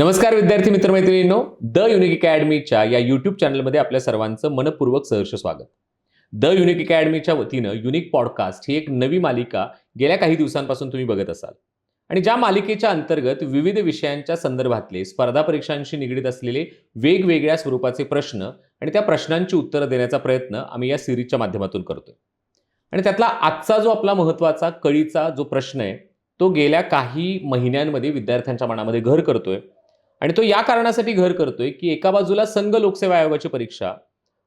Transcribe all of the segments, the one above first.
नमस्कार विद्यार्थी मित्रमैत्रिणींनो. The unique अकॅडमीच्या या युट्यूब चॅनलमध्ये आपल्या सर्वांचं मनपूर्वक सहर्ष स्वागत. द युनिक अकॅडमीच्या वतीनं युनिक पॉडकास्ट ही एक नवी मालिका गेल्या काही दिवसांपासून तुम्ही बघत असाल. आणि ज्या मालिकेच्या अंतर्गत विविध विषयांच्या संदर्भातले स्पर्धा परीक्षांशी निगडीत असलेले वेगवेगळ्या स्वरूपाचे प्रश्न आणि त्या प्रश्नांची उत्तरं देण्याचा प्रयत्न आम्ही या सिरीजच्या माध्यमातून करतोय. आणि त्यातला आजचा जो आपला महत्त्वाचा कळीचा जो प्रश्न आहे तो गेल्या काही महिन्यांमध्ये विद्यार्थ्यांच्या मनामध्ये घर करतोय. आणि तो या कारणासाठी घर करतोय की एका बाजूला संघ लोकसेवा आयोगाची परीक्षा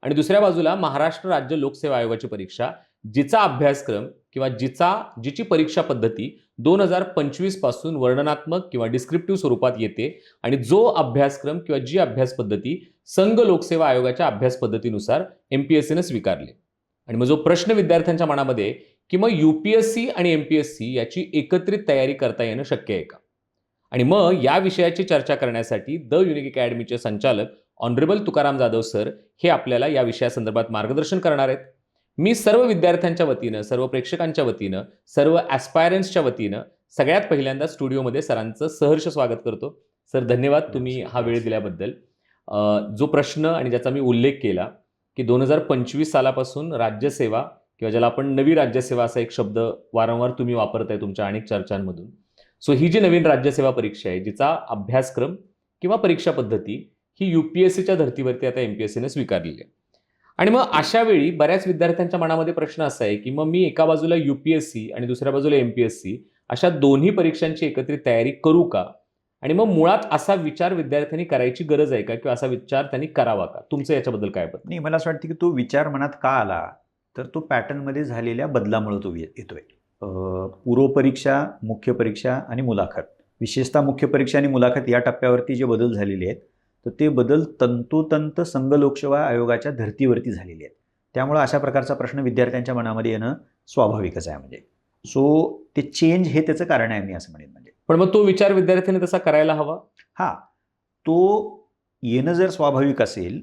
आणि दुसऱ्या बाजूला महाराष्ट्र राज्य लोकसेवा आयोगाची परीक्षा जिचा अभ्यासक्रम किंवा जिचा जिची परीक्षा पद्धती दोन हजार पंचवीसपासून वर्णनात्मक किंवा डिस्क्रिप्टिव्ह स्वरूपात येते आणि जो अभ्यासक्रम किंवा जी अभ्यास पद्धती संघ लोकसेवा आयोगाच्या अभ्यास पद्धतीनुसार एम पी एस सीनं स्वीकारली. आणि मग जो प्रश्न विद्यार्थ्यांच्या मनामध्ये की मग यू पी एस सी आणि एम पी एस सी याची एकत्रित तयारी करता येणं शक्य आहे का? आणि मग या विषयाची चर्चा करण्यासाठी द युनिक अकॅडमीचे संचालक ऑनरेबल तुकाराम जाधव सर हे आपल्याला या विषयासंदर्भात मार्गदर्शन करणार आहेत. मी सर्व विद्यार्थ्यांच्या वतीनं सर्व प्रेक्षकांच्या वतीनं सर्व ॲस्पायरन्सच्या वतीनं सगळ्यात पहिल्यांदा स्टुडिओमध्ये सरांचं सहर्ष स्वागत करतो. सर धन्यवाद तुम्ही हा वेळ दिल्याबद्दल. जो प्रश्न आणि ज्याचा मी उल्लेख केला की दोन हजार पंचवीस सालापासून राज्यसेवा किंवा ज्याला आपण नवी राज्यसेवा असा एक शब्द वारंवार तुम्ही वापरताय तुमच्या अनेक चर्चांमधून सो ही जी नवीन राज्यसेवा परीक्षा आहे जिचा अभ्यासक्रम किंवा परीक्षा पद्धती ही यू पी एस सीच्या धर्तीवरती आता एम पी एस सीने स्वीकारलेली आहे. आणि मग अशा वेळी बऱ्याच विद्यार्थ्यांच्या मनामध्ये प्रश्न असा आहे की मग मी एका बाजूला यू पी एस सी आणि दुसऱ्या बाजूला एम पी एस सी अशा दोन्ही परीक्षांची एकत्रित तयारी करू का? आणि मग मुळात असा विचार विद्यार्थ्यांनी करायची गरज आहे का किंवा असा विचार त्यांनी करावा का? तुमचं याच्याबद्दल काय नाही मला असं वाटतं की तो विचार मनात का आला? तर तो पॅटर्नमध्ये झालेल्या बदलामुळे तो येतोय. पूर्वपरीक्षा मुख्य परीक्षा आणि मुलाखत. विशेषतः मुख्य परीक्षा आणि मुलाखत या टप्प्यावरती जे बदल झालेले आहेत तर ते बदल तंतोतंत संघ लोकसेवा आयोगाच्या धर्तीवरती झालेले आहेत. त्यामुळं अशा प्रकारचा प्रश्न विद्यार्थ्यांच्या मनामध्ये येणं स्वाभाविकच आहे म्हणजे. सो ते चेंज हे त्याचं कारण आहे मी असं म्हणेन म्हणजे. पण मग तो विचार विद्यार्थ्यांनी तसा करायला हवा? हां. तो येणं जर स्वाभाविक असेल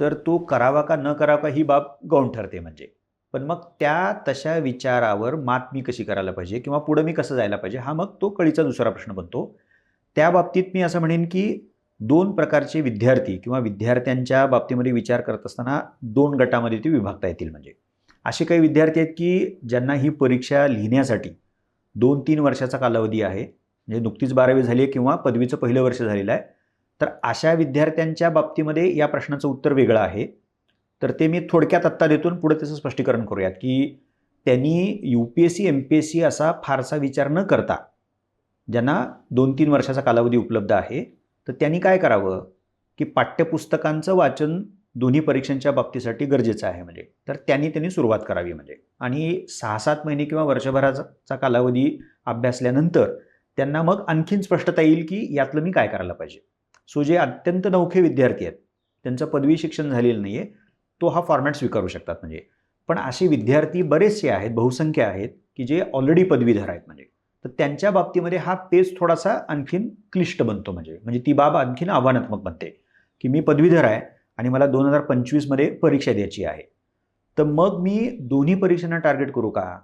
तर तो करावा का न करावा का ही बाब गौण ठरते म्हणजे. पण मग त्या तशा विचारावर मात मी कशी करायला पाहिजे किंवा पुढं मी कसं जायला पाहिजे हा मग तो कळीचा दुसरा प्रश्न बनतो. त्या बाबतीत मी असं म्हणेन की दोन प्रकारचे विद्यार्थी किंवा विद्यार्थ्यांच्या बाबतीमध्ये विचार करत असताना दोन गटामध्ये ते विभागता येतील म्हणजे. असे काही विद्यार्थी आहेत की ज्यांना ही परीक्षा लिहिण्यासाठी दोन तीन वर्षाचा कालावधी आहे म्हणजे नुकतीच बारावी झाली आहे किंवा पदवीचं पहिलं वर्ष झालेलं आहे. तर अशा विद्यार्थ्यांच्या बाबतीमध्ये या प्रश्नाचं उत्तर वेगळं आहे. तर ते मी थोडक्यात आत्ता देतो पुढे त्याचं स्पष्टीकरण करूयात की त्यांनी U P S C M P S C असा फारसा विचार न करता ज्यांना दोन तीन वर्षाचा कालावधी उपलब्ध आहे तर त्यांनी काय करावं? की पाठ्यपुस्तकांचं वाचन दोन्ही परीक्षांच्या बाबतीसाठी गरजेचं आहे म्हणजे. तर त्यांनी त्यांनी सुरुवात करावी म्हणजे. आणि सहा सात महिने किंवा वर्षभराचा कालावधी अभ्यासल्यानंतर त्यांना मग आणखीन स्पष्टता येईल की यातलं मी काय करायला पाहिजे. सो जे अत्यंत नौखे विद्यार्थी आहेत त्यांचं पदवी शिक्षण झालेलं नाही आहे तो हा फॉर्मॅट स्वीकारू शकतात म्हणजे. पण असे विद्यार्थी बरेचसे आहेत बहुसंख्य आहेत की जे ऑलरेडी पदवीधर आहेत म्हणजे. तर त्यांच्या बाबतीमध्ये हा पेज थोडासा आणखीन क्लिष्ट बनतो म्हणजे. म्हणजे ती बाब आणखीन आव्हानात्मक बनते. की मी पदवीधर आहे आणि मला दोन हजार पंचवीसमध्ये परीक्षा द्यायची आहे. तर मग मी दोन्ही परीक्षांना टार्गेट करू का?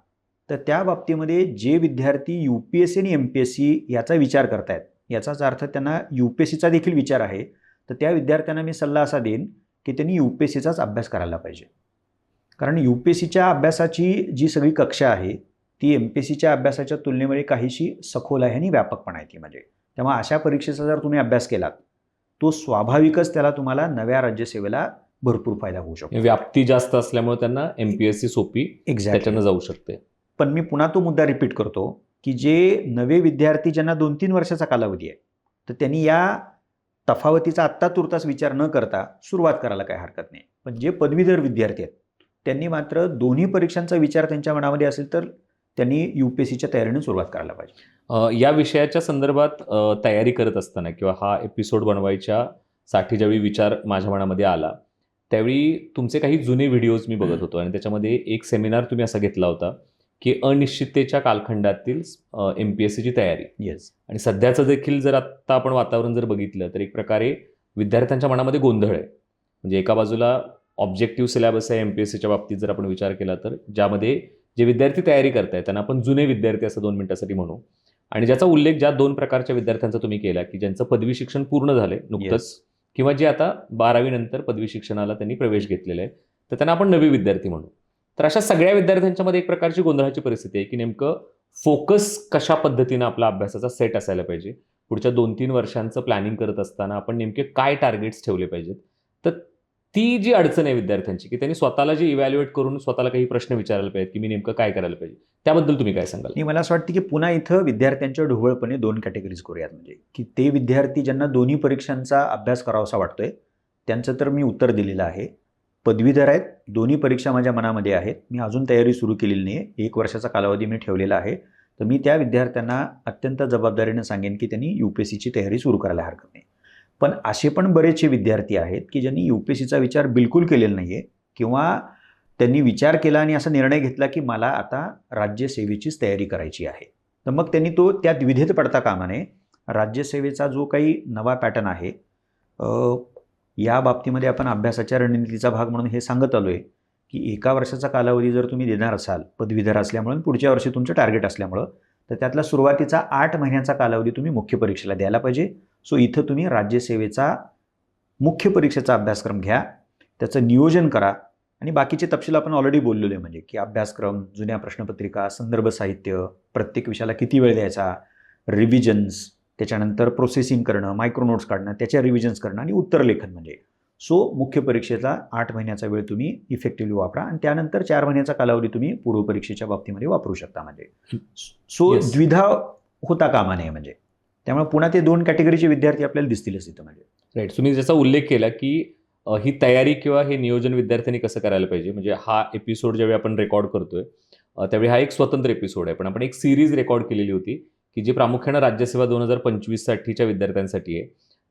तर त्या बाबतीमध्ये जे विद्यार्थी यू पी एस सी आणि एम पी एस सी याचा विचार करतायत याचाच अर्थ त्यांना यू पी एस सीचा देखील विचार आहे. तर त्या विद्यार्थ्यांना मी सल्ला असा देईन की त्यांनी यू पी एस सीचाच अभ्यास करायला पाहिजे. कारण यू पी एस सीच्या अभ्यासाची जी सगळी कक्षा आहे ती एम पी एस सीच्या अभ्यासाच्या तुलनेमध्ये काहीशी सखोल आहे आणि व्यापकपणा आहे ती म्हणजे. त्यामुळे अशा परीक्षेचा जर तुम्ही अभ्यास केलात तो स्वाभाविकच त्याला तुम्हाला नव्या राज्यसेवेला भरपूर फायदा होऊ शकतो. व्याप्ती जास्त असल्यामुळे त्यांना एम पी एस सी सोपी एक्झॅक्टली त्याच्यानं जाऊ शकते. पण मी पुन्हा तो मुद्दा रिपीट करतो की जे नवे विद्यार्थी ज्यांना दोन तीन वर्षाचा कालावधी आहे तर त्यांनी या तफावतीचा आत्ता तुर्तास विचार न करता सुरुवात करायला काही हरकत नाही. पण जे पदवीधर विद्यार्थी आहेत त्यांनी मात्र दोन्ही परीक्षांचा विचार त्यांच्या मनामध्ये असेल तर त्यांनी यू पी एस सीच्या तयारीने सुरुवात करायला पाहिजे. या विषयाच्या संदर्भात तयारी करत असताना किंवा हा एपिसोड बनवायच्या साठी ज्यावेळी विचार माझ्या मनामध्ये आला त्यावेळी तुमचे काही जुने व्हिडिओज मी बघत होतो आणि त्याच्यामध्ये एक सेमिनार तुम्ही असा घेतला होता. की अनिश्चिततेच्या कालखंडातील एम पी एस सीची तयारी. येस आणि सध्याचं देखील जर आत्ता आपण वातावरण जर बघितलं तर एक प्रकारे विद्यार्थ्यांच्या मनामध्ये गोंधळ आहे. म्हणजे एका बाजूला ऑब्जेक्टिव्ह सिलेबस आहे एम पी एस सीच्या बाबतीत जर आपण विचार केला तर ज्यामध्ये जे विद्यार्थी तयारी करतायत त्यांना आपण जुने विद्यार्थी असं दोन मिनिटासाठी म्हणू. आणि ज्याचा उल्लेख ज्या दोन प्रकारच्या विद्यार्थ्यांचा तुम्ही केला की ज्यांचं पदवी शिक्षण पूर्ण झालंय नुकतंच किंवा जे आता बारावी नंतर पदवी शिक्षणाला त्यांनी प्रवेश घेतलेला आहे तर त्यांना आपण नवे विद्यार्थी म्हणू. तर अशा सगळ्या विद्यार्थ्यांच्या मध्ये एक प्रकारची गोंधळाची परिस्थिती आहे की नेमकं फोकस कशा पद्धतीनं आपला अभ्यासाचा सेट असायला पाहिजे? पुढच्या दोन तीन वर्षांचं प्लॅनिंग करत असताना आपण नेमके काय टार्गेट्स ठेवले पाहिजेत? तर ती जी अडचण आहे विद्यार्थ्यांची की त्यांनी स्वतःला जी इव्हॅल्युएट करून स्वतःला काही प्रश्न विचारायला पाहिजेत की मी नेमकं काय करायला पाहिजे? त्याबद्दल तुम्ही काय सांगाल? आणि मला असं वाटतं की पुन्हा इथं विद्यार्थ्यांच्या ढोबळपणे दोन कॅटेगरीज करूयात म्हणजे. की ते विद्यार्थी ज्यांना दोन्ही परीक्षांचा अभ्यास करावासा वाटतोय त्यांचं तर मी उत्तर दिलेलं आहे. पदवीधर आहेत. दोन्ही परीक्षा माझ्या मनामध्ये आहेत. मी अजून तयारी सुरू केलेली नाही आहे एक वर्षाचा कालावधी मी ठेवलेला आहे. तर मी त्या विद्यार्थ्यांना अत्यंत जबाबदारीने सांगेन की त्यांनी यू पी एस सीची तयारी सुरू करायला हरकत नाही. पण असे पण बरेचसे विद्यार्थी आहेत की ज्यांनी यू पी एस सीचा विचार बिलकुल केलेला नाही आहे किंवा त्यांनी विचार केला आणि असा निर्णय घेतला की मला आता राज्यसेवेचीच तयारी करायची आहे. तर मग त्यांनी तो त्यात विधेत पडता कामा नये. राज्यसेवेचा जो काही नवा पॅटर्न आहे या बाबतीमध्ये आपण अभ्यासाच्या रणनीतीचा भाग म्हणून हे सांगत आलो आहे की एका वर्षाचा कालावधी जर तुम्ही देणार असाल पदवीधर असल्यामुळे पुढच्या वर्षी तुमचं टार्गेट असल्यामुळं तर त्यातला सुरुवातीचा आठ महिन्याचा कालावधी तुम्ही मुख्य परीक्षेला द्यायला पाहिजे. सो इथं तुम्ही राज्यसेवेचा मुख्य परीक्षेचा अभ्यासक्रम घ्या त्याचं नियोजन करा आणि बाकीचे तपशील आपण ऑलरेडी बोललेलो आहे म्हणजे की अभ्यासक्रम जुन्या प्रश्नपत्रिका संदर्भ साहित्य प्रत्येक विषयाला किती वेळ द्यायचा रिव्हिजन्स त्याच्यानंतर प्रोसेसिंग करणं मायक्रो नोट्स काढणं त्याच्या रिव्हिजन्स करणं आणि उत्तरलेखन म्हणजे. सो मुख्य परीक्षेचा आठ महिन्याचा वेळ तुम्ही इफेक्टिव्हली वापरा आणि त्यानंतर चार महिन्याचा कालावधी तुम्ही पूर्व परीक्षेच्या बाबतीमध्ये वापरू शकता म्हणजे. So Yes. द्विधा होता कामा नये म्हणजे. त्यामुळे पुन्हा ते दोन कॅटेगरीचे विद्यार्थी आपल्याला दिसतीलच इथं म्हणजे. राईट तुम्ही ज्याचा उल्लेख केला की ही तयारी किंवा हे नियोजन विद्यार्थ्यांनी कसं करायला पाहिजे? म्हणजे हा एपिसोड ज्यावेळी आपण रेकॉर्ड करतोय त्यावेळी हा एक स्वतंत्र एपिसोड आहे. पण आपण एक सिरीज रेकॉर्ड केलेली होती. की जी प्रामुख्यानं राज्यसेवा दोन हजार पंचवीस साठीच्या विद्यार्थ्यांसाठी आहे.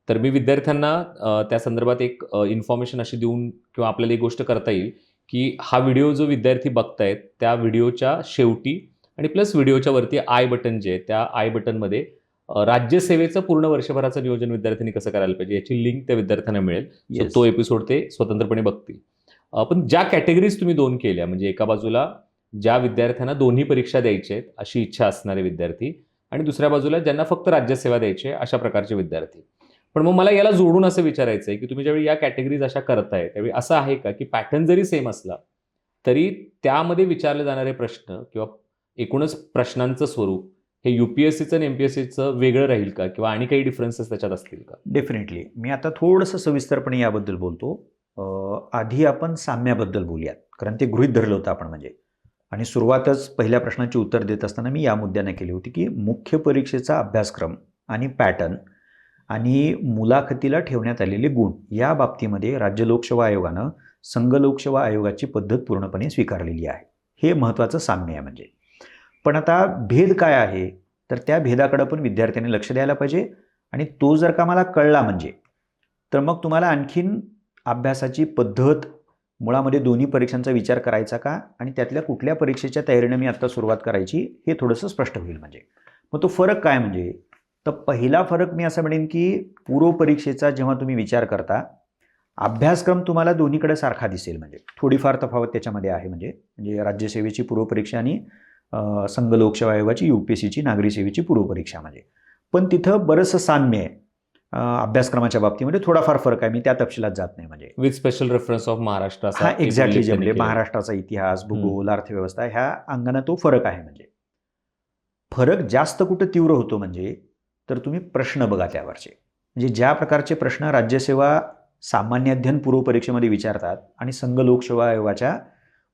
तर मी विद्यार्थ्यांना त्या संदर्भात एक इन्फॉर्मेशन अशी देऊन किंवा आपल्याला एक गोष्ट करता येईल की हा व्हिडिओ जो विद्यार्थी बघतायत त्या व्हिडिओच्या शेवटी आणि प्लस व्हिडिओच्या वरती आय बटन जे आहे त्या आय बटनमध्ये राज्यसेवेचं पूर्ण वर्षभराचं नियोजन विद्यार्थ्यांनी कसं करायला पाहिजे याची लिंक त्या विद्यार्थ्यांना मिळेल. Yes. तो एपिसोड ते स्वतंत्रपणे बघतील. पण ज्या कॅटेगरीज तुम्ही दोन केल्या म्हणजे एका बाजूला ज्या विद्यार्थ्यांना दोन्ही परीक्षा द्यायच्या आहेत अशी इच्छा असणारे विद्यार्थी आणि दुसऱ्या बाजूला ज्यांना फक्त राज्यसेवा द्यायची आहे अशा प्रकारचे विद्यार्थी. पण मग मला याला जोडून असं विचारायचं आहे की तुम्ही ज्यावेळी या कॅटेगरीज अशा करताय त्यावेळी असं आहे का की पॅटर्न जरी सेम असला तरी त्यामध्ये विचारले जाणारे प्रश्न किंवा एकूणच प्रश्नांचं स्वरूप हे युपीएससीचं आणि एमपीएससीचं वेगळं राहील का? किंवा आणि काही डिफरन्सेस त्याच्यात असतील का? डेफिनेटली मी आता थोडंसं सविस्तरपणे याबद्दल बोलतो. आधी आपण साम्याबद्दल बोलूयात. कारण ते गृहीत धरलं होतं आपण म्हणजे. आणि सुरुवातच पहिल्या प्रश्नाची उत्तर देत असताना मी या मुद्द्याने केली होती की मुख्य परीक्षेचा अभ्यासक्रम आणि पॅटर्न आणि मुलाखतीला ठेवण्यात आलेले गुण या बाबतीमध्ये राज्य लोकसेवा आयोगानं संघ लोकसेवा आयोगाची पद्धत पूर्णपणे स्वीकारलेली आहे. हे महत्त्वाचं साम्य आहे म्हणजे. पण आता भेद काय आहे? तर त्या भेदाकडं पण विद्यार्थ्यांनी लक्ष द्यायला पाहिजे आणि तो जर का मला कळला म्हणजे तर मग तुम्हाला आणखीन अभ्यासाची पद्धत मुळामध्ये दोन्ही परीक्षांचा विचार करायचा का? आणि त्यातल्या कुठल्या परीक्षेच्या तयारीनं मी आत्ता सुरुवात करायची हे थोडंसं स्पष्ट होईल म्हणजे. मग तो फरक काय म्हणजे? तर पहिला फरक मी असं म्हणेन की पूर्व परीक्षेचा जेव्हा तुम्ही विचार करता अभ्यासक्रम तुम्हाला दोन्हीकडे सारखा दिसेल म्हणजे. थोडीफार तफावत त्याच्यामध्ये आहे म्हणजे. म्हणजे राज्यसेवेची पूर्वपरीक्षा आणि संघ लोकसेवा आयोगाची यू पी एस सीची नागरी सेवेची पूर्वपरीक्षा म्हणजे. पण तिथं बरंचसं साम्य आहे. अभ्यासक्रमाच्या बाबतीमध्ये थोडाफार फरक आहे. मी त्या तपशिलात जात नाही म्हणजे. With special reference of Maharashtra हा एक एक्झॅक्टली उल्लेख जे म्हणजे. महाराष्ट्राचा इतिहास भूगोल अर्थव्यवस्था ह्या अंगाने तो फरक आहे म्हणजे. फरक जास्त कुठं तीव्र होतो म्हणजे तर तुम्ही प्रश्न बघा त्यावरचे. म्हणजे ज्या प्रकारचे प्रश्न राज्यसेवा सामान्य अध्ययन पूर्व परीक्षेमध्ये विचारतात आणि संघ लोकसेवा आयोगाच्या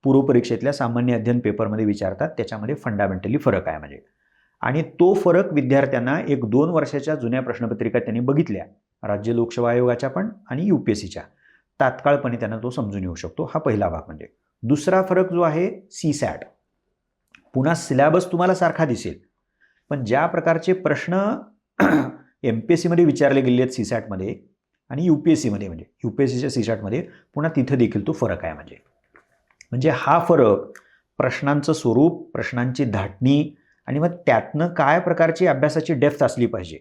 पूर्व परीक्षेतल्या सामान्य अध्ययन पेपरमध्ये विचारतात त्याच्यामध्ये फंडामेंटली फरक आहे म्हणजे. आणि तो फरक विद्यार्थ्यांना एक दोन वर्षाच्या जुन्या प्रश्नपत्रिका त्यांनी बघितल्या. राज्य लोकसेवा आयोगाच्या पण आणि यू पी एस सीच्या. तात्काळपणे त्यांना तो समजून येऊ शकतो. हा पहिला भाग म्हणजे. दुसरा फरक जो आहे सी सॅट. पुन्हा सिलॅबस तुम्हाला सारखा दिसेल. पण ज्या प्रकारचे प्रश्न एम पी एस सीमध्ये विचारले गेले आहेत सी सॅटमध्ये आणि यू पी एस सीमध्ये म्हणजे. यू पी एस सीच्या सी सॅटमध्ये पुन्हा तिथं देखील तो फरक आहे म्हणजे. म्हणजे हा फरक प्रश्नांचं स्वरूप प्रश्नांची धाटणी आणि मग त्यातनं काय प्रकारची अभ्यासाची डेप्थ असली पाहिजे?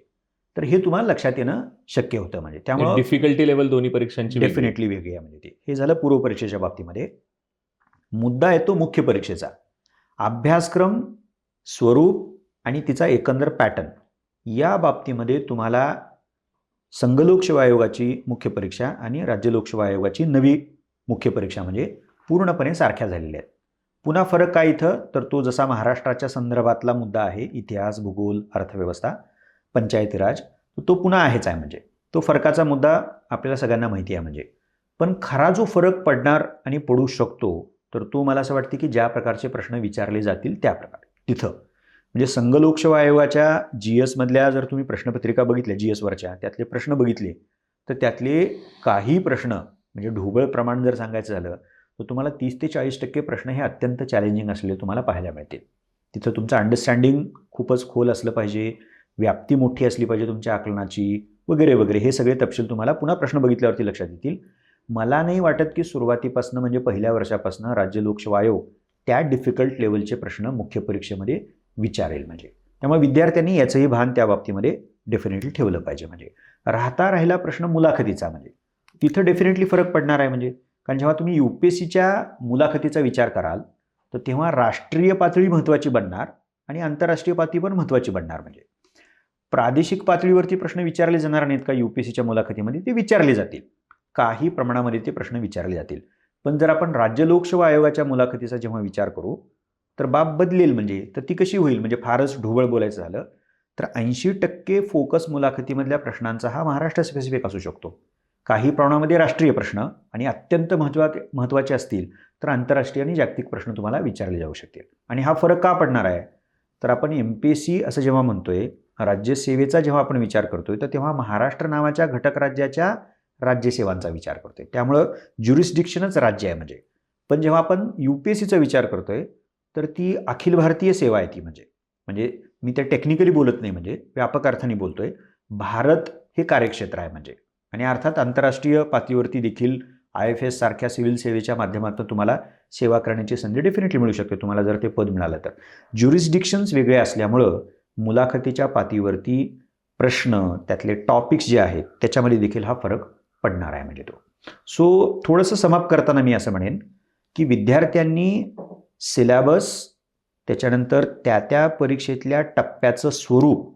तर हे तुम्हाला लक्षात येणं शक्य होतं म्हणजे. त्यामुळे डिफिकल्टी लेवल दोन्ही परीक्षांची. डेफिनेटली वेगळी आहे म्हणजे ते. हे झालं पूर्व परीक्षेच्या बाबतीमध्ये. मुद्दा येतो मुख्य परीक्षेचा. अभ्यासक्रम स्वरूप आणि तिचा एकंदर पॅटर्न या बाबतीमध्ये तुम्हाला संघ लोकसेवा आयोगाची मुख्य परीक्षा आणि राज्य लोकसेवा आयोगाची नवी मुख्य परीक्षा म्हणजे पूर्णपणे सारख्या झालेल्या आहेत. पुन्हा फरक काय इथं? तर तो जसा महाराष्ट्राच्या संदर्भातला मुद्दा आहे इतिहास भूगोल अर्थव्यवस्था पंचायती राज तो पुन्हा आहेच आहे म्हणजे. तो फरकाचा मुद्दा आपल्याला सगळ्यांना माहिती आहे म्हणजे. पण खरा जो फरक पडणार आणि पडू शकतो तर तो मला असं वाटते की ज्या प्रकारचे प्रश्न विचारले जातील त्या प्रकारे. तिथं. म्हणजे संघ लोकसेवा आयोगाच्या जी एसमधल्या जर तुम्ही प्रश्नपत्रिका बघितल्या जी एसवरच्या त्यातले प्रश्न बघितले तर त्यातले काही प्रश्न म्हणजे ढोबळ प्रमाण जर सांगायचं झालं तर तुम्हाला तीस ते चाळीस टक्के प्रश्न हे अत्यंत चॅलेंजिंग असलेले तुम्हाला पाहायला मिळतील. तिथं तुमचं अंडरस्टँडिंग खूपच खोल असलं पाहिजे व्याप्ती मोठी असली पाहिजे तुमच्या आकलनाची वगैरे वगैरे. हे सगळे तपशील तुम्हाला पुन्हा प्रश्न बघितल्यावरती लक्षात येतील. मला नाही वाटत की सुरुवातीपासून म्हणजे पहिल्या वर्षापासून राज्य लोकसेवा आयोग त्या डिफिकल्ट लेवलचे प्रश्न मुख्य परीक्षेमध्ये विचारेल म्हणजे. त्यामुळे विद्यार्थ्यांनी याचंही भान त्या बाबतीमध्ये डेफिनेटली ठेवलं पाहिजे म्हणजे. राहता राहिला प्रश्न मुलाखतीचा म्हणजे. तिथं डेफिनेटली फरक पडणार आहे म्हणजे. कारण जेव्हा तुम्ही यू पी एस सीच्या मुलाखतीचा विचार कराल तर तेव्हा राष्ट्रीय पातळी महत्त्वाची बनणार आणि आंतरराष्ट्रीय पातळी पण महत्त्वाची बनणार म्हणजे. प्रादेशिक पातळीवरती प्रश्न विचारले जाणार नाहीत का यू पी एस सीच्या मुलाखतीमध्ये? ते विचारले जातील. काही प्रमाणामध्ये ते प्रश्न विचारले जातील. पण जर आपण राज्य लोकसेवा आयोगाच्या मुलाखतीचा जेव्हा विचार करू तर बाब बदलेल म्हणजे तर ती कशी होईल? म्हणजे फारच ढोबळ बोलायचं झालं तर ऐंशी टक्के फोकस मुलाखतीमधल्या प्रश्नांचा हा महाराष्ट्र स्पेसिफिक असू शकतो. काही प्रमाणामध्ये राष्ट्रीय प्रश्न आणि अत्यंत महत्वा महत्त्वाचे असतील तर आंतरराष्ट्रीय आणि जागतिक प्रश्न तुम्हाला विचारले जाऊ शकतील. आणि हा फरक का पडणार आहे? तर आपण एम पी एस सी असं जेव्हा म्हणतो आहे राज्यसेवेचा जेव्हा आपण विचार करतोय तर तेव्हा महाराष्ट्र नावाच्या घटक राज्याच्या राज्यसेवांचा विचार करतोय. त्यामुळं ज्युरिस्डिक्शनच राज्य आहे म्हणजे. पण जेव्हा आपण यू पी एस सीचा विचार करतोय तर ती अखिल भारतीय सेवा आहे ती म्हणजे. म्हणजे मी ते टेक्निकली बोलत नाही म्हणजे व्यापक अर्थाने बोलतोय भारत हे कार्यक्षेत्र आहे म्हणजे. आणि अर्थात आंतरराष्ट्रीय पातळीवरती देखील आय एफ एस सारख्या सिव्हिल सेवेच्या माध्यमातून तुम्हाला सेवा करण्याची संधी डेफिनेटली मिळू शकते. तुम्हाला जर ते पद मिळालं तर. ज्युरिस्डिक्शन्स वेगळे असल्यामुळं मुलाखतीच्या पातळीवरती प्रश्न त्यातले टॉपिक्स जे आहेत त्याच्यामध्ये देखील हा फरक पडणार आहे म्हणजे तो. सो थोडंसं समाप्त करताना मी असं म्हणेन की विद्यार्थ्यांनी सिलॅबस त्याच्यानंतर त्या त्या परीक्षेतल्या टप्प्याचं स्वरूप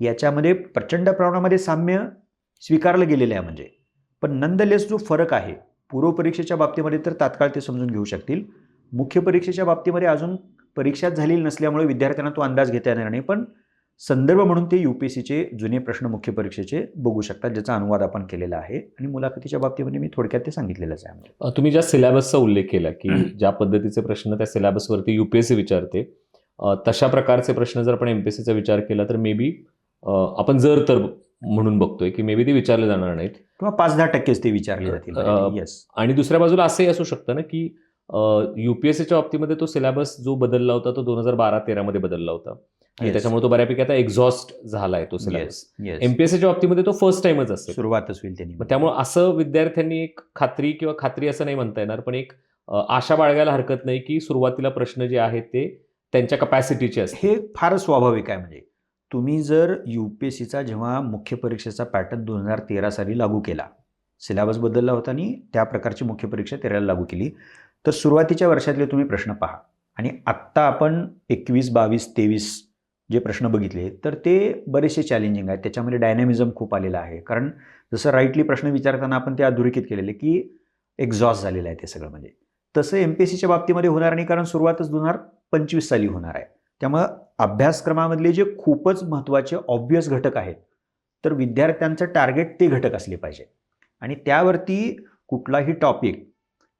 याच्यामध्ये प्रचंड प्रमाणामध्ये साम्य स्वीकारलं गेलेलं आहे म्हणजे. पण नंदलेस जो फरक आहे पूर्वपरीक्षेच्या बाबतीमध्ये तर तात्काळ ते समजून घेऊ शकतील. मुख्य परीक्षेच्या बाबतीमध्ये अजून परीक्षाच झालेली नसल्यामुळे विद्यार्थ्यांना तो अंदाज घेता येणार नाही पण संदर्भ म्हणून ते यू पी एस सीचे जुने प्रश्न मुख्य परीक्षेचे बघू शकतात ज्याचा अनुवाद आपण केलेला आहे. आणि मुलाखतीच्या बाबतीमध्ये मी थोडक्यात ते सांगितलेलंच आहे. म्हणजे तुम्ही ज्या सिलेबसचा उल्लेख केला की ज्या पद्धतीचे प्रश्न त्या सिलेबसवरती युपीएससी विचारते अ, तशा प्रकारचे प्रश्न जर आपण एमपीएससीचा विचार केला तर मे बी आपण जर तर म्हणून बघतोय की मे बी ते विचारले जाणार नाहीत. किंवा पाच दहा टक्केच ते विचारले जातील. येस आणि दुसऱ्या बाजूला असंही असू शकतं ना की युपीएससीच्या बाबतीमध्ये तो सिलेबस जो बदलला होता तो दोन हजार बारा तेरामध्ये बदलला होता. आणि. त्याच्यामुळे तो बऱ्यापैकी आता एक्झॉस्ट झालाय तो सिलेबस एमपीएससीच्या बाबतीमध्ये तो फर्स्ट टाइमच असेल सुरुवातच होईल त्यांनी. त्यामुळे असं विद्यार्थ्यांनी एक खात्री किंवा खात्री असं नाही म्हणता येणार पण एक आशा बाळगायला हरकत नाही की सुरुवातीला प्रश्न जे आहेत ते त्यांच्या कपॅसिटीचे असतील. हे फारच स्वाभाविक आहे म्हणजे. तुम्ही जर यू पी एस सीचा जेव्हा मुख्य परीक्षेचा पॅटर्न दोन हजार तेरा साली लागू केला सिलेबस बदलला होता आणि त्या प्रकारची मुख्य परीक्षा तेराला लागू केली तर सुरुवातीच्या वर्षातले तुम्ही प्रश्न पहा. आणि आत्ता आपण एकवीस बावीस तेवीस जे प्रश्न बघितले तर ते बरेचसे चॅलेंजिंग आहेत. त्याच्यामध्ये डायनॅमिझम खूप आलेलं आहे. कारण जसं राईटली प्रश्न विचारताना आपण ते अधोरेखित केलेले की एक्झॉस्ट झालेलं आहे ते सगळं म्हणजे. तसं एम पी एस सीच्या बाबतीमध्ये होणार नाही कारण सुरुवातच दोन हजार पंचवीस साली होणार आहे. त्यामुळं अभ्यासक्रमामधले जे खूपच महत्त्वाचे ऑब्वियस घटक आहेत तर विद्यार्थ्यांचं टार्गेट ते घटक असले पाहिजे आणि त्यावरती कुठलाही टॉपिक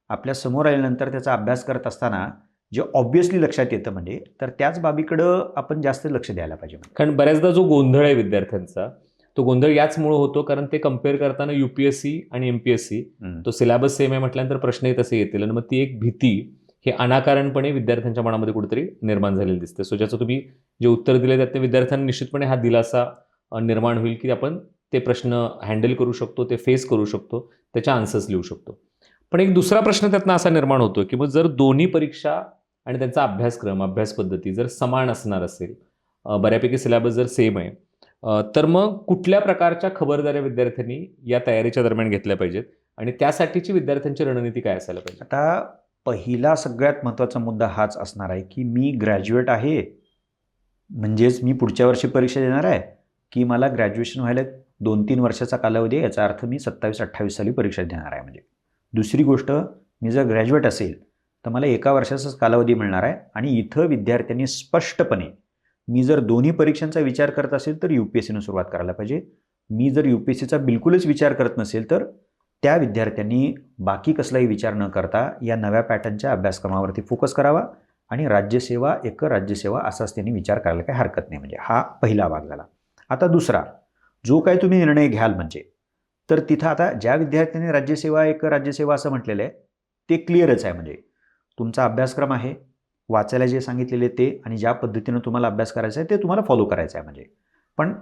आपल्यासमोर आल्यानंतर त्याचा अभ्यास करत असताना जे ऑब्वियसली लक्षात येतं म्हणजे तर त्याच बाबीकडं आपण जास्त लक्ष द्यायला पाहिजे कारण बऱ्याचदा जो गोंधळ आहे विद्यार्थ्यांचा तो गोंधळ याचमुळे होतो कारण ते कंपेअर करताना युपीएससी आणि एमपीएससी. तो सिलेबस सेम आहे म्हटल्यानंतर प्रश्नही तसे येतील आणि मग ती एक भीती हे अनाकारणपणे विद्यार्थ्यांच्या मनामध्ये कुठेतरी निर्माण झालेलं दिसतं सो ज्याचं तुम्ही जे उत्तर दिले त्यात विद्यार्थ्यांना निश्चितपणे हा दिलासा निर्माण होईल की आपण ते प्रश्न हँडल करू शकतो ते फेस करू शकतो त्याच्या आन्सर्स लिहू शकतो. पण एक दुसरा प्रश्न त्यातनं असा निर्माण होतो की मग जर दोन्ही परीक्षा आणि त्यांचा अभ्यासक्रम अभ्यास पद्धती जर समान असणार असेल बऱ्यापैकी सिलेबस जर सेम आहे तर मग कुठल्या प्रकारच्या खबरदाऱ्या विद्यार्थ्यांनी या तयारीच्या दरम्यान घेतल्या पाहिजेत? आणि त्यासाठीची विद्यार्थ्यांची रणनीती काय असायला पाहिजे? आता पहिला सगळ्यात महत्त्वाचा मुद्दा हाच असणार आहे की मी ग्रॅज्युएट आहे. म्हणजेच मी पुढच्या वर्षी परीक्षा देणार आहे. की मला ग्रॅज्युएशन व्हायला दोन तीन वर्षाचा कालावधी आहे याचा अर्थ मी सत्तावीस अठ्ठावीस साली परीक्षा देणार आहे. म्हणजे दुसरी गोष्ट मी जर ग्रॅज्युएट असेल तर मला एका वर्षाचाच कालावधी मिळणार आहे. आणि इथं विद्यार्थ्यांनी स्पष्टपणे मी जर दोन्ही परीक्षांचा विचार करत असेल तर यू पी एस सीनं सुरुवात करायला पाहिजे. मी जर यू पी एस सीचा बिलकुलच विचार करत नसेल तर त्या विद्यार्थ्यांनी बाकी कसलाही विचार न करता या नव्या पॅटर्नच्या अभ्यासक्रमावरती फोकस करावा आणि राज्यसेवा एक राज्यसेवा असाच त्यांनी विचार करायला काही हरकत नाही. म्हणजे हा पहिला भाग झाला. आता दुसरा जो काही तुम्ही निर्णय घ्याल म्हणजे तर तिथं आता ज्या विद्यार्थ्यांनी राज्यसेवा एक राज्यसेवा असं म्हटलेलं आहे ते क्लिअरच आहे. म्हणजे तुमचा अभ्यासक्रम आहे वाचायला जे सांगितलेले ते आणि ज्या पद्धतीनं तुम्हाला अभ्यास करायचा आहे ते तुम्हाला फॉलो करायचं आहे. म्हणजे पण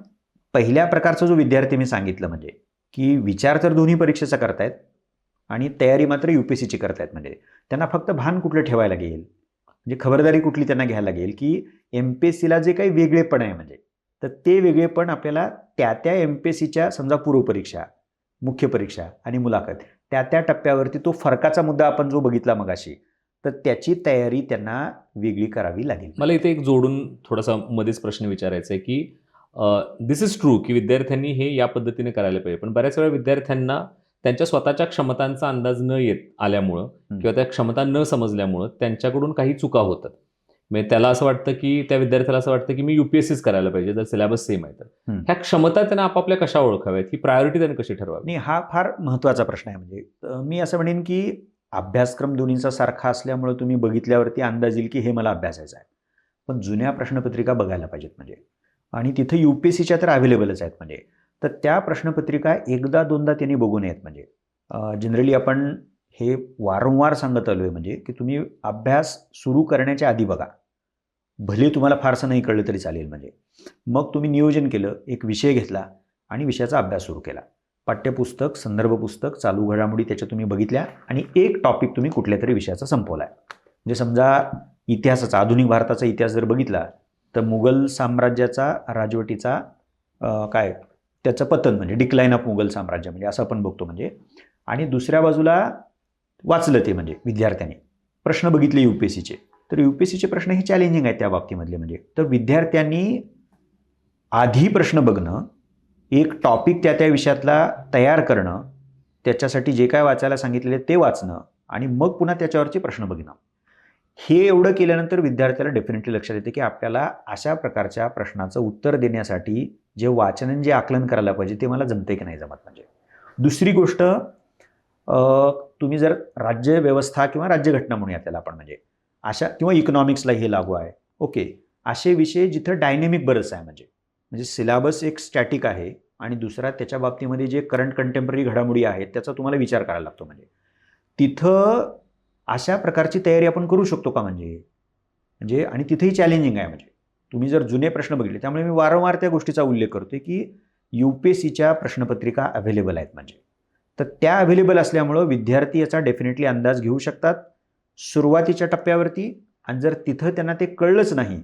पहिल्या प्रकारचा जो विद्यार्थी मी सांगितलं म्हणजे की विचार तर दोन्ही परीक्षेचा करतायत आणि तयारी मात्र यू पी एस सीची करतायत. म्हणजे त्यांना फक्त भान कुठलं ठेवायला लागेल? म्हणजे खबरदारी कुठली त्यांना घ्यायला लागेल की एम पी एस सीला जे काही वेगळेपण आहे म्हणजे तर ते वेगळेपण आपल्याला त्या त्या एम पी एस सीच्या समजा पूर्वपरीक्षा मुख्य परीक्षा आणि मुलाखत त्या त्या टप्प्यावरती तो फरकाचा मुद्दा आपण जो बघितला मगाशी तर त्याची तयारी त्यांना वेगळी करावी लागेल. मला इथे एक जोडून थोडासा मध्येच प्रश्न विचारायचा आहे की दिस इज ट्रू की विद्यार्थ्यांनी हे या पद्धतीने करायला पाहिजे. पण बऱ्याच वेळा विद्यार्थ्यांना त्यांच्या स्वतःच्या क्षमतांचा अंदाज न येत आल्यामुळं किंवा त्या क्षमता न समजल्यामुळं त्यांच्याकडून काही चुका होतात. म्हणजे त्याला असं वाटतं की त्या विद्यार्थ्याला असं वाटतं की मी युपीएससीच करायला पाहिजे जर सिलेबस सेम आहे तर. ह्या क्षमता त्यांना आपापल्या कशा ओळखाव्यात? ही प्रायोरिटी त्यांनी कशी ठरवावी? आणि हा फार महत्त्वाचा प्रश्न आहे. म्हणजे मी असं म्हणेन की अभ्यासक्रम दोन्हीचा सारखा असल्यामुळे तुम्ही बघितल्यावरती अंदाज येईल की हे मला अभ्यासायचं आहे. पण जुन्या प्रश्नपत्रिका बघायला पाहिजेत म्हणजे. आणि तिथं यू पी एस सीच्या तर अवेलेबलच आहेत. म्हणजे तर त्या प्रश्नपत्रिका एकदा दोनदा त्यांनी बघू नयेत म्हणजे जनरली आपण हे वारंवार सांगत आलो आहे म्हणजे की तुम्ही अभ्यास सुरू करण्याच्या आधी बघा. भले तुम्हाला फारसं नाही कळलं तरी चालेल. म्हणजे मग तुम्ही नियोजन केलं एक विषय घेतला आणि विषयाचा अभ्यास सुरू केला. पाठ्यपुस्तक संदर्भ पुस्तक चालू घडामोडी त्याच्या तुम्ही बघितल्या आणि एक टॉपिक तुम्ही कुठल्या तरी विषयाचा संपवला आहे म्हणजे समजा इतिहासाचा आधुनिक भारताचा इतिहास जर बघितला तर मुघल साम्राज्याचा राजवटीचा काय? त्याचं पतन म्हणजे डिक्लाईन ऑफ मुघल साम्राज्य म्हणजे असं आपण बघतो म्हणजे. आणि दुसऱ्या बाजूला वाचलं ते म्हणजे विद्यार्थ्यांनी. प्रश्न बघितले यू पी एस सीचे. तर यू पी एस सीचे प्रश्न हे चॅलेंजिंग आहेत त्या बाबतीमधले म्हणजे. तर विद्यार्थ्यांनी आधी प्रश्न बघणं एक टॉपिक त्या त्या विषयातला तयार करणं त्याच्यासाठी जे काय वाचायला सांगितलेले ते वाचणं आणि मग पुन्हा त्याच्यावरचे प्रश्न बघणं. हे एवढं केल्यानंतर विद्यार्थ्याला डेफिनेटली लक्षात येते की आपल्याला अशा प्रकारच्या प्रश्नाचं उत्तर देण्यासाठी जे वाचन जे आकलन करायला पाहिजे ते मला जमते की नाही जमत म्हणजे. दुसरी गोष्ट तुम्ही जर राज्य व्यवस्था किंवा राज्यघटना म्हणूया त्याला आपण म्हणजे अशा किंवा इकॉनॉमिक्सला हे लागू आहे ओके असे विषय जिथं डायनेमिक बरंच आहे म्हणजे. म्हणजे सिलेबस एक स्टॅटिक आहे आणि दुसरा त्याच्या बाबतीमध्ये जे करंट कंटेम्पररी घडामोडी आहेत त्याचा तुम्हाला विचार करायला लागतो म्हणजे. तिथं अशा प्रकारची तयारी आपण करू शकतो का म्हणजे? म्हणजे आणि तिथेही चॅलेंजिंग आहे म्हणजे. तुम्ही जर जुने प्रश्न बघितले त्यामुळे मी वारंवार त्या गोष्टीचा उल्लेख करतोय की यू पी एस सीच्या प्रश्नपत्रिका अवेलेबल आहेत म्हणजे. तर त्या अव्हेलेबल असल्यामुळं विद्यार्थी याचा डेफिनेटली अंदाज घेऊ शकतात सुरुवातीच्या टप्प्यावरती. आणि जर तिथं त्यांना ते कळलंच नाही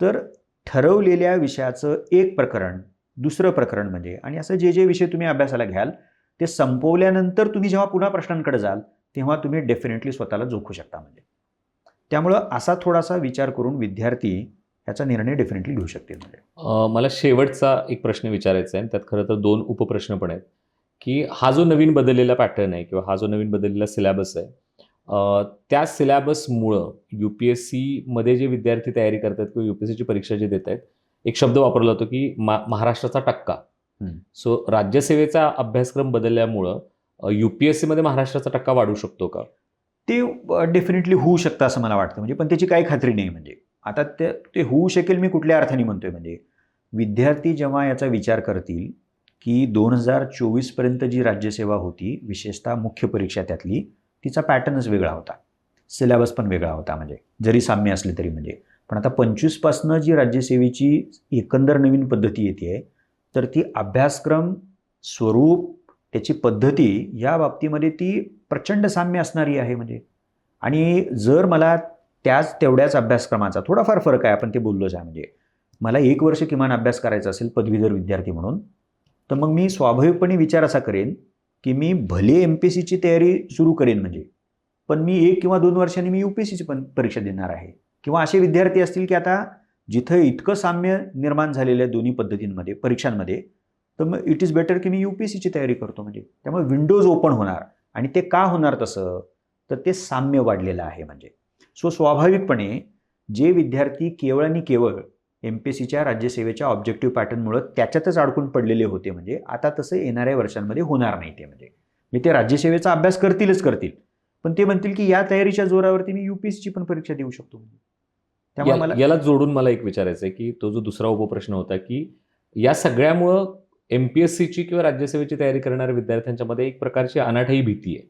तर ठरवलेल्या विषयाचं एक प्रकरण दुसरं प्रकरण म्हणजे. आणि असं जे जे विषय तुम्ही अभ्यासाला घ्याल ते संपवल्यानंतर तुम्ही जेव्हा पुन्हा प्रश्नांकडे जाल तेव्हा तुम्ही डेफिनेटली स्वतःला जोखू शकता म्हणजे. त्यामुळं असा थोडासा विचार करून विद्यार्थी ह्याचा निर्णय डेफिनेटली घेऊ शकतील म्हणजे. मला शेवटचा एक प्रश्न विचारायचा आहे. आणि त्यात खरं तर दोन उपप्रश्न पण आहेत. की हा जो नवीन बदललेला पॅटर्न आहे किंवा हा जो नवीन बदललेला सिलेबस आहे त्या सिलेबसमुळं यू पी एस सीमध्ये जे विद्यार्थी तयारी करतात किंवा यू पी एस सीची परीक्षा जे देत आहेत एक शब्द वापरला जातो की मा महाराष्ट्राचा टक्का. सो राज्यसेवेचा अभ्यासक्रम बदलल्यामुळं यू पी एस सीमध्ये महाराष्ट्राचा टक्का वाढू शकतो का? ते डेफिनेटली होऊ शकतं असं मला वाटतं. म्हणजे पण त्याची काही खात्री नाही म्हणजे. आता ते ते होऊ शकेल मी कुठल्या अर्थाने म्हणतोय म्हणजे. विद्यार्थी जेव्हा याचा विचार करतील की दोन हजार चोवीसपर्यंत जी राज्यसेवा होती विशेषतः मुख्य परीक्षा त्यातली तिचा पॅटर्नच वेगळा होता. सिलेबस पण वेगळा होता म्हणजे. जरी साम्य असले तरी म्हणजे. पण आता पंचवीसपासनं जी राज्यसेवेची एकंदर नवीन पद्धती येते आहे तर ती अभ्यासक्रम स्वरूप त्याची पद्धती या बाबतीमध्ये ती प्रचंड साम्य असणारी आहे म्हणजे. आणि जर मला त्याच तेवढ्याच अभ्यासक्रमाचा थोडाफार फरक आहे आपण ते बोललोच आहे म्हणजे. मला एक वर्ष किमान अभ्यास करायचा असेल पदवीधर विद्यार्थी म्हणून तर मग मी स्वाभाविकपणे विचार असा करेन की मी भले एम पी सीची तयारी सुरू करेन म्हणजे पण मी एक किंवा दोन वर्षांनी मी यू पी सीची पण परीक्षा देणार आहे. किंवा असे विद्यार्थी असतील की आता जिथं इतकं साम्य निर्माण झालेलं आहे दोन्ही पद्धतींमध्ये परीक्षांमध्ये तर मग इट इज बेटर की मी यू पी एस सीची तयारी करतो. म्हणजे त्यामुळे विंडोज ओपन होणार आणि ते का होणार तसं तर ते साम्य वाढलेलं आहे म्हणजे. सो स्वाभाविकपणे जे विद्यार्थी केवळ आणि केवळ एम पी एस सीच्या राज्यसेवेच्या ऑब्जेक्टिव्ह पॅटर्नमुळं त्याच्यातच अडकून पडलेले होते म्हणजे आता तसं येणाऱ्या वर्षांमध्ये होणार नाही ते म्हणजे. म्हणजे ते राज्यसेवेचा अभ्यास करतीलच करतील पण ते म्हणतील की या तयारीच्या जोरावरती मी युपीएससीची पण परीक्षा देऊ शकतो त्यामुळे या- मला याला जोडून मला एक विचारायचं आहे की तो जो दुसरा उपप्रश्न होता की या सगळ्यामुळं एमपीएससीची किंवा राज्यसेवेची तयारी करणाऱ्या विद्यार्थ्यांच्या मध्ये एक प्रकारची अनाठाई भीती आहे.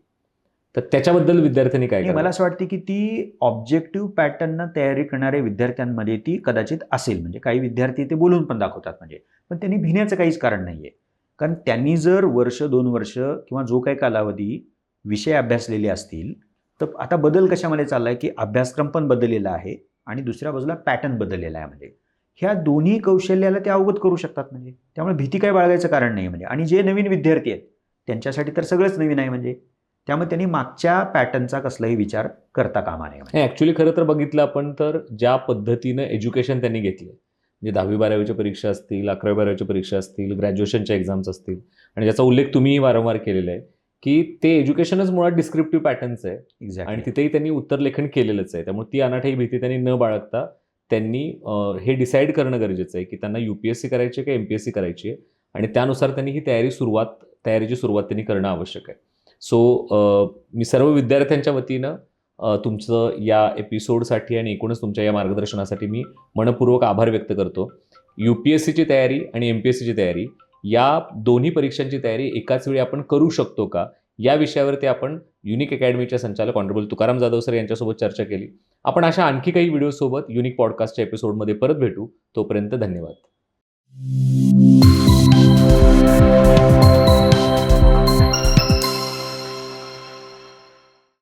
तर त्याच्याबद्दल विद्यार्थ्यांनी काय? मला असं वाटते की ती ऑब्जेक्टिव्ह पॅटर्ननं तयारी करणाऱ्या विद्यार्थ्यांमध्ये ती कदाचित असेल. म्हणजे काही विद्यार्थी ते बोलून पण दाखवतात म्हणजे. पण त्यांनी भिण्याचं काहीच कारण नाही आहे कारण त्यांनी जर वर्ष दोन वर्ष किंवा जो काही कालावधी विषय अभ्यासलेले असतील तर आता बदल कशामध्ये चालला आहे की अभ्यासक्रम पण बदललेला आहे आणि दुसऱ्या बाजूला पॅटर्न बदललेला आहे म्हणजे. ह्या दोन्ही कौशल्याला ते अवगत करू शकतात म्हणजे. त्यामुळे भीती काय बाळगायचं कारण नाही म्हणजे. आणि जे नवीन विद्यार्थी आहेत त्यांच्यासाठी तर सगळंच नवीन आहे म्हणजे. त्यामुळे त्यांनी मागच्या पॅटर्नचा कसलाही विचार करता कामा नये म्हणजे. नाही ॲक्च्युली खरं तर बघितलं आपण तर ज्या पद्धतीनं एज्युकेशन त्यांनी घेतलं म्हणजे दहावी बारावीच्या परीक्षा असतील अकरावी बारावीच्या परीक्षा असतील ग्रॅज्युएशनच्या एक्झाम्स असतील. आणि ज्याचा उल्लेख तुम्हीही वारंवार केलेला आहे की ते एज्युकेशनच मुळात डिस्क्रिप्टिव्ह पॅटर्नचं आहे. आणि तिथेही त्यांनी उत्तरलेखन केलेलंच आहे. त्यामुळे ती अनाठाई भीती त्यांनी न बाळगता त्यांनी हे डिसाईड करणं गरजेचं आहे की त्यांना यू पी एस सी करायची आहे का एम पी एस सी करायची आहे? आणि त्यानुसार त्यांनी ही तयारी सुरुवात तयारीची सुरुवात त्यांनी करणं आवश्यक आहे. सो मी सर्व विद्यार्थ्यांच्या वतीनं तुमचं या एपिसोडसाठी आणि एकूणच तुमच्या या मार्गदर्शनासाठी मी मनपूर्वक आभार व्यक्त करतो. यू पी एस सीची तयारी आणि एम पी एस सीची तयारी या दोन्ही परीक्षांची तयारी एकाच वेळी आपण करू शकतो का? या विषयावरती आपण युनिक अकॅडमीच्या संचालक ऑनरेबल तुकाराम जाधव सर यांच्यासोबत चर्चा केली. आपण अशा आणखी काही व्हिडिओसोबत युनिक पॉडकास्टच्या एपिसोडमध्ये परत भेटू. तोपर्यंत धन्यवाद.